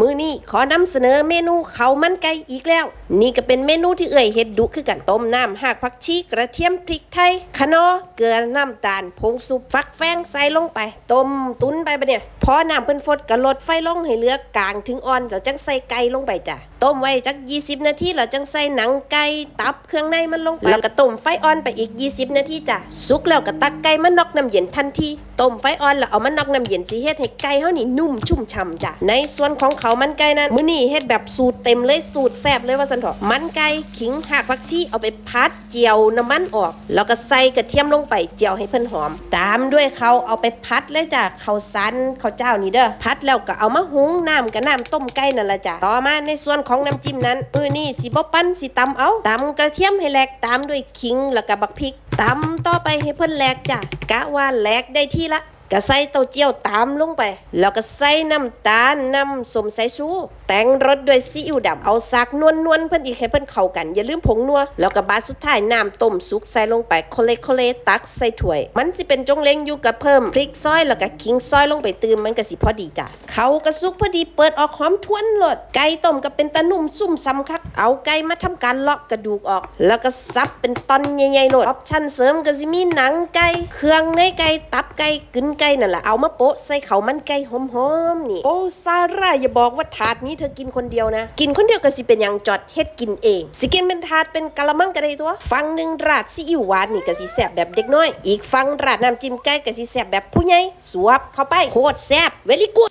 มือนี้ขอนำเสนอเมนูข้าวมันไก่อีกแล้ว นี่ก็เป็นเมนูที่เอ่ยเฮ็ดดุคือกันต้มน้ำหากผักชีกระเทียมพริกไทยคะนอเกลือน้ำตาลผงสุปฟักแฟงใส่ลงไป ต้มตุนไปปะเนี่ย พอน้ำเพิ่นฟดก็ลดไฟลงให้เหลือกลางถึงอ่อนแล้วจังใส่ไก่ลงไปจ้ะต้มไว้จัก 20 นาทีแล้วจังใส่หนังไก่ตับเครื่องในมันลงไปแล้วก็ต้มไฟอ่อนไปอีก 20 นาทีจ้ะสุกแล้วก็ตักไก่มานอกน้ำเย็นทันที ต้มไฟอ่อนแล้วเอามานอกน้ำเย็นสิเฮ็ดให้ไก่เฮานี่นุ่มชุ่มฉ่ำจ้ะในส่วนของเขามันไก่นั้นมื้อนี้เฮ็ดแบบสูตรเต็มเลยสูตรแซ่บเลยว่าซั่นเถอะมันไก่ขิงหากผักชีเอาไปพัดเจียวน้ำมันออก แล้วก็ใส่กระเทียมลงไปเจียวให้เพิ่นหอม ตามด้วยเขาเอาไปพัดเลยจ้ะข้าวสันข้าวเจ้านี่เด้อพัดแล้วก็เอามาหุงน้ำกับน้ำต้มไก่นั่นละจ้ะต่อมาในส่วนของน้ำจิ้มนั้นมื้อนี้สิบ่ปั้นสิตำเอาตำกระเทียมให้แหลกตามด้วยขิงแล้วก็บักพริก ตำต่อไปให้เพิ่นแหลกจ้ะกะว่าแหลกได้ที่ละก็ใส่เต้าเจี้ยวตามลงไป แล้วก็ใส่น้ำตาลน้ำส้มสายชู แต่งรสด้วยซีอิ๊วดำเอาซากนวลนวลเพิ่อนอีกให้เพิ่อนเข้ากัน อย่าลืมผงนัว แล้วก็บบาสุดท้ายน้ำต้มสุกใส่ลงไปโคเลโคเลตักใส่ถ้วย มันสิเป็นจงเล้งอยู่กับเพิ่มพริกซอยแล้วก็ขิงซอยลงไปตืมมันก็สิพอดีจ้ะเขาก็สุกพอดีเปิดออกหอมทวนโลดไก่ต้มก็เป็นตะนุ่มซุ่มซำคัก เอาไก่มาทำการเลาะกระดูกออก แล้วก็ซับเป็นตอนใหญ่ๆโลดออปชั่นเสริมก็สิมีหนังไก่เครื่องในไก่ตับไก่กึนไก่นั่นแหละเอามาโปะใส่เขามันไก่หอมๆนี่ โอ้ซาร่าอย่าบอกว่าถาดนี้เธอกินคนเดียวนะ กินคนเดียวก็สิเป็นอย่างจอดเฮ็ดกินเอง สิกินเป็นถาดเป็นกะละมังก็ได้ตัวฟังหนึ่งราดซีอิ๊วหวานนี่ก็สิแซ่บแบบเด็กน้อย อีกฟังราดน้ำจิ้มไก่ก็สิแซ่บแบบผู้ใหญ่สวบเข้าไปโคตรแซ่บเวลี่กูด